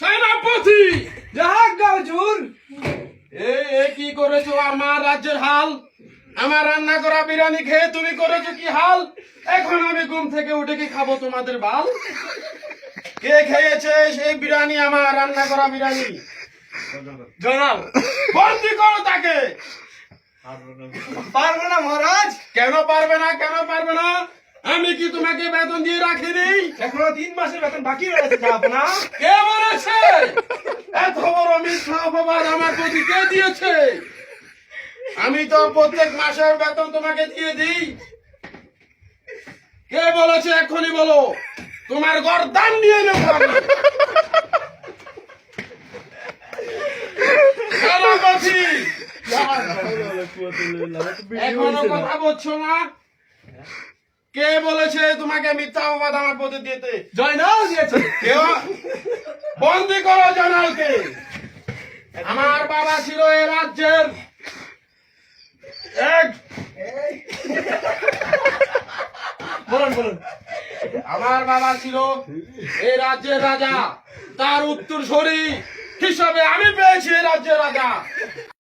সেনাপতি! যাহাক গাজুর! এ এ কি করেছ আমার রাজ্যের হাল? আমার রান্না করা বিরিয়ানি খেয়ে তুমি করেছ কি হাল? এখন আমি ঘুম থেকে উঠে কি খাব তোমাদের বাল? কে খেয়েছে সেই বিরিয়ানি আমার রান্না করা বিরিয়ানি? জনাব বন্দি করো তাকে। পারব না মহারাজ। কেন পারবে না কেন পারবে না? আমি কি তোমাকে বেতন দিয়ে রাখিনি? এখনও তিন মাসের বেতন বাকি রয়েছে যাব না কে বলেছে? এত বড় মিথ্যা অপবাদ আমার প্রতি কে দিয়েছে? আমি তো প্রত্যেক মাসের বেতন তোমাকে দিয়ে দিই। কে বলেছে এখনই বলো? তোমার গরদান নিয়ে নেব এখনও কথা বলছো না? কে বলেছে তোমাকে মিথ্যা অপবাদ আমার প্রতি দিতে? জয়নাল দিয়েছে। কেউ? বন্দি করো জানালকে আমার বাবা ছিল এ রাজ্যের এক বলুন বলুন। আমার বাবা ছিল এই রাজ্যের রাজা। তার উত্তর হিসাবে আমি পেয়েছি এই রাজ্যের রাজা।